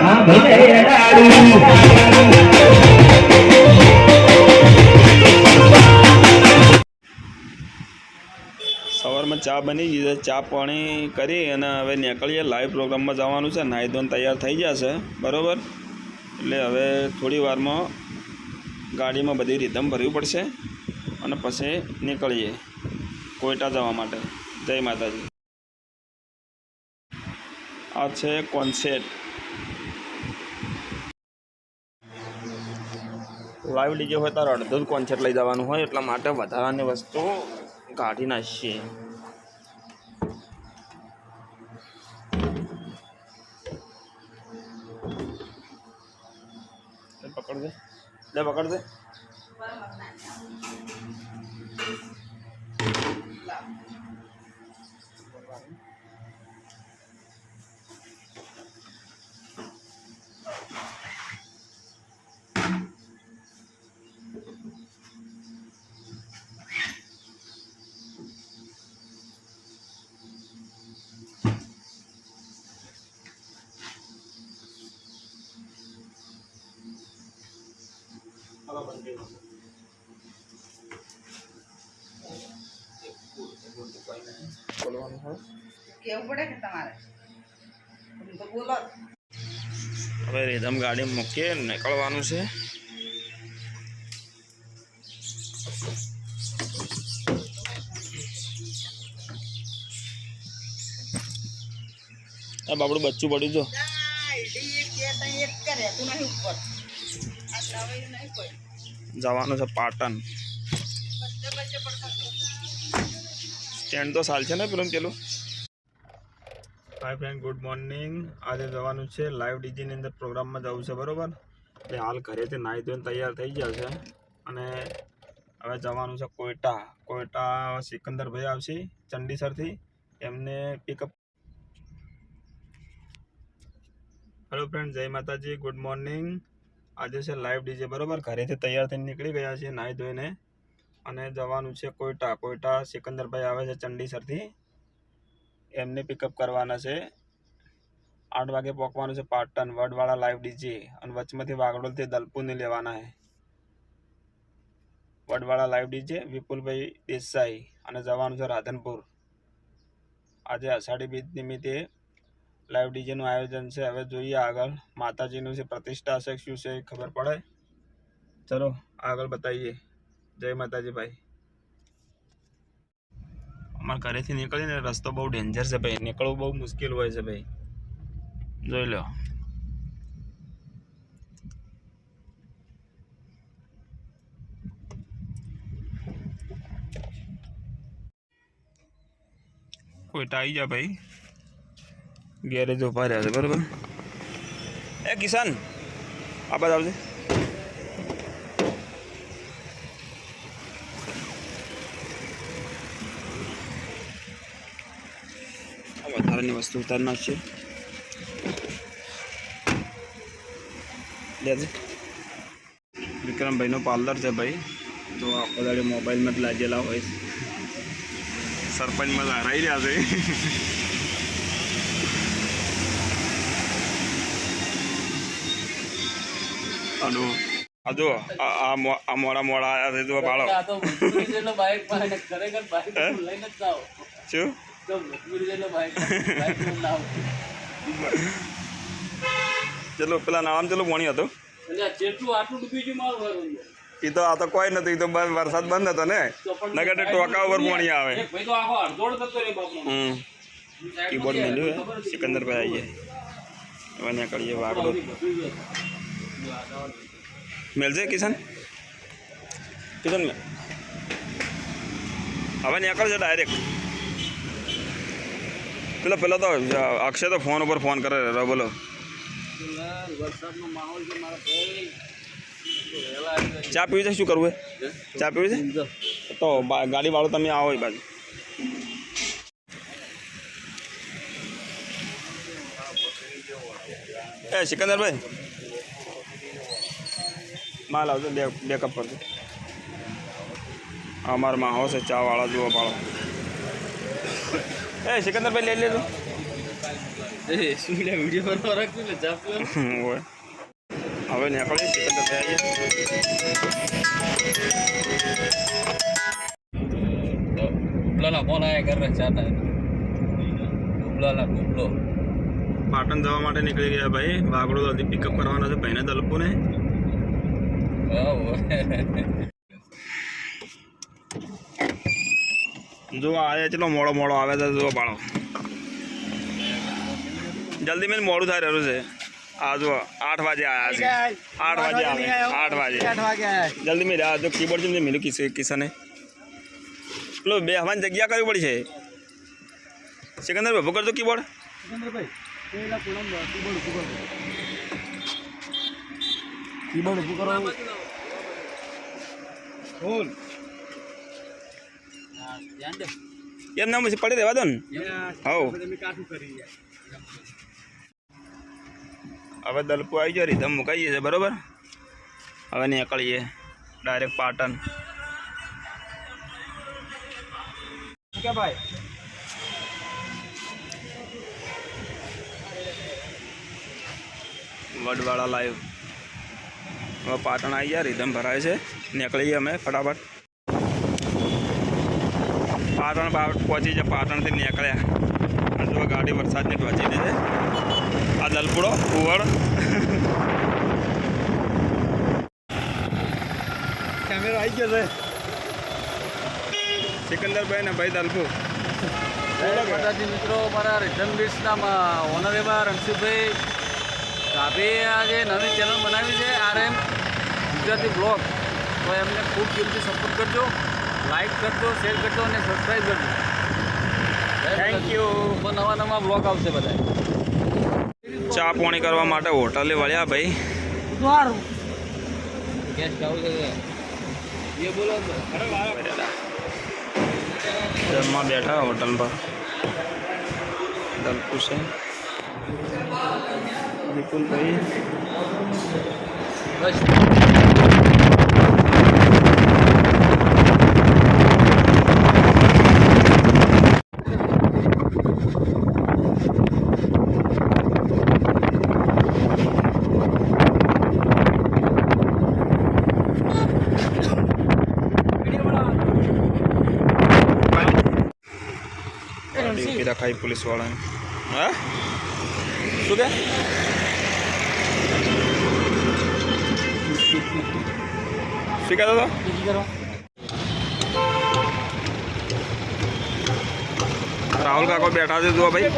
સવારમાં ચા બની ગઈ છે. ચા પાણી કરી અને હવે નીકળીએ. લાઈવ પ્રોગ્રામમાં જવાનું છે. નાહી ધોન તૈયાર થઈ જશે બરાબર? એટલે હવે થોડી વારમાં ગાડીમાં બધી રીધમ ભરવી પડશે અને પછી નીકળીએ કોઈટા જવા માટે. જય માતાજી. આ છે કોન્સેપ્ટ લાઈવ ડીજે હોય તારે અડધું જ કોન્સેપ્ટ લઈ જવાનું હોય એટલા માટે વધારાની વસ્તુ કાઢી નાખીએ. લે પકડ દે પકડ દે બોલવાનું હોય કેવું પડે કે તમારે? તો બોલો. હવે રેધમ ગાડી મૂકીએ નીકળવાનું છે. આ બાપડું બચ્ચું પડ્યું જો. એક કરે, તું નહીં ઉપર. જવાનું છે પાટણ. સ્ટેન્ડ તો સાલ છે ને પેલું પેલું? હાય ફ્રેન્ડ ગુડ મોર્નિંગ આજે જવાનું છે લાઈવ ડીજીની અંદર પ્રોગ્રામમાં જવું છે, બરાબર? એટલે હાલ ઘરેથી નાહી ધોઈને તૈયાર થઈ ગયા છે. અને હવે જવાનું છે કોયટા. કોયટા સિકંદરભાઈ આવશે ચંડીસરથી. એમને પિકઅપ હેલો ફ્રેન્ડ જય માતાજી ગુડ મોર્નિંગ આજે છે લાઈવ ડીજે બરાબર? ઘરેથી તૈયાર થઈને નીકળી ગયા છીએ, નાહી ધોઈને. અને જવાનું છે કોઈટા કોઈટા સિકંદરભાઈ આવે છે ચંડીસરથી. એમને પિકઅપ કરવાના છે. આઠ વાગે પહોંચવાનું છે પાટણ વડવાળા લાઈવ ડીજે અને વચમાંથી વાગડોલથી દલપુરને લેવાના છે. Vadvala live D J Vipulbhai Desai. અને જવાનું છે રાધનપુર. આજે અષાઢી બીજ નિમિત્તે લાઈવ ડીજેનું આયોજન છે. હવે જોઈએ આગળ. માતાજીનું છે પ્રતિષ્ઠા છે શું છે ખબર પડે? ચલો, આગળ બતાવીએ. જય માતાજી ભાઈ. અમારા ઘરેથી નીકળીને રસ્તો બહુ ડેન્જર છે ભાઈ. નીકળવું બહુ મુશ્કેલ હોય છે ભાઈ. જોઈ લો કોઈટા આવી જા ભાઈ. ગેરેજ ઊભા રહ્યા છે, બરાબર? એ કિસાન આ બાજુ આવજે. વધારાની વસ્તુ ઉતારી નાખશે લેજે વિક્રમભાઈનો પાર્લર છે ભાઈ. તો આખો દાડે મોબાઈલમાં જ લાગેલા હોય. સરપંચમાં જ હરાઈ રહ્યા છે. હલો આ આ આ મોડા મોડા આવ્યા છે જો બાળો આ તો એટલે બાઈકમાં ખરેખર બાઈક લઈને જ જાઓ શું? તો મજબૂરી છે એટલે બાઈક બાઈક લઈને ના ચલો પેલા નામ ચલો પોણી હતું? જેટલું આટલું ડૂબી ગયું મારું અંદર. એ તો આ તો કોઈ નથી તો વરસાદ બંધ હતો ને. તો પણ ટોકા ઉપર પાણી આવે. એક ભાઈ તો આખો અડધોડ કરતો રે બાપનો. હમ. કીબોર્ડ મેળ્યું સિકંદર ભાઈ આવી જાય હવે નીકળીએ વાગડો બધું જ હતું. મેલજે કિશન કિશન મેલ હવે નીકળશે ડાયરેક્ટ પેલો પેલો તો અક્ષય તો ફોન ઉપર ફોન કરે રહ્યો બોલો યાર, વરસાદનો માહોલ છે મારા ભાઈ વહેલા આવી જાય. ચા પીવી છે શું કરવું હે ચા પીવી છે જો. તો બા- ગાડીવાળો તમે આવો એ બાજુ એ સિકંદરભાઈ માલ આવશે બે બેકઅપ કરજો અમારા માહો છે ચા વાળા જુઓ પાળો એ સિકંદરભાઈ લઈ લેજો. હવે નીકળી સિકંદર ભાઈ ડુબલાના ફોન આયા કરે ચાના ડુબલાના ડુબલો પાટણ જવા માટે નીકળી ગયા ભાઈ. વાગડો જલ્દી પિકઅપ કરવાનો છે ભાઈને દલપુને. જો આવે ચલો મોડો મોડો આવે તો જો બાળો. જલ્દી મેં મોડું થાય રહ્યું છે. આ જો આઠ વાગે આવ્યા છે. આઠ વાગે આવે. આઠ વાગે. જલ્દી મેં આ જો કીબોર્ડ જેમ મેલું કિસ કિસાને પેલો બે હવાની જગ્યા કરવી પડી છે. સિકંદર ભાઈ કરજો કીબોર્ડ કીબોર્ડ ઉભું કરો બોલ. એમ નામ પછી પડી દેવા દો ને. હવ. હવે દલપુ આવી ગયો રીધમ મુકાઈએ છે બરોબર? હવે નીકળીએ ડાયરેક્ટ પાટણ. કે ભાઈ? વડવાળા લાઈવ હવે પાટણ આવી ગયા રીધમ ભરાય છે. નીકળીએ અમે ફટાફટ. પાટણ પહોંચી છે પાટણથી નીકળ્યા. જો ગાડી વરસાદની પહોંચી છે. આ દલપુડો કુવડ કેમેરો આવી ગયો છે. સિકંદરભાઈ ને ભાઈ દલપુ. માતાજી મિત્રો મારા રિટર્ન બિટ્સના ઓનરેબલ રણજીતભાઈ કાભી આજે નવી ચેનલ બનાવી છે આર એમ ગુજરાતી બ્લોગ તો એમને ખૂબ કિંમતી સપોર્ટ કરજો લાઈક કરજો શેર કરજો અને સબસ્ક્રાઈબ કરજો. You you. નવા નવા બ્લોગ આવશે બધા. ચા પાણી કરવા માટે હોટલે વળ્યા ભાઈ. ગેસ્ટ આવું છે. એ બોલો જમવા બેઠા હોટલ પર. દલપુ છે. વિપુલભાઈ બસ ડ્યુટી રખાઈ પોલીસ વાળાને હા શું કે શું કહેતો હતો? રાહુલ કાકો બેઠા છે જુઓ ભાઈ.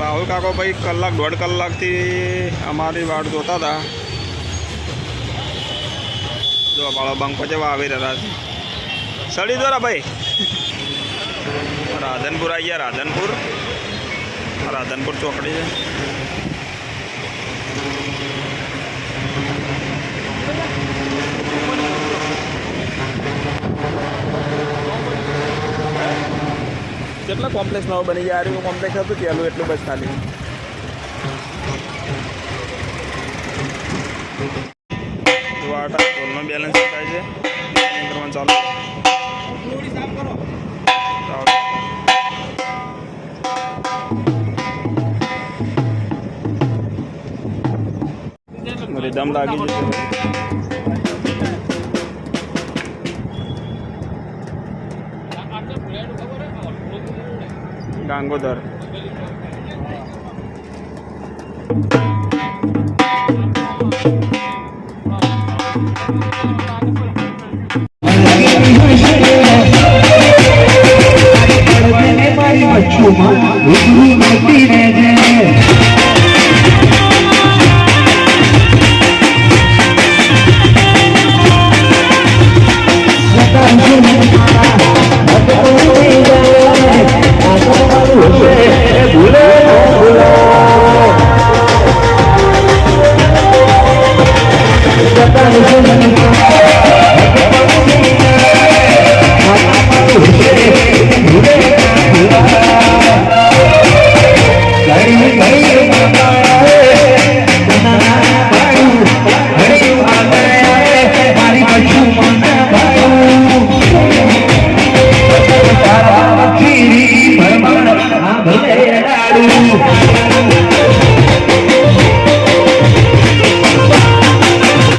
રાહુલ કાકો ભાઈ કલાક દોઢ કલાકથી અમારી વાટ જોતા હતા. જો બાળો બંકો જેવા આવી રહ્યા છે. સડી દો ભાઈ. રાધનપુર આવી ગયા રાધનપુર. રાધનપુર ચોકડી છે. કેટલા કોમ્પ્લેક્સ નવો બની ગયા? આર્યું કોમ્પ્લેક્સ હતું પેલું એટલું બસ ખાલી? બેલેન્સ થાય છે. ચાલુ. રીધમ લાગી જશે. ગાંગોદર.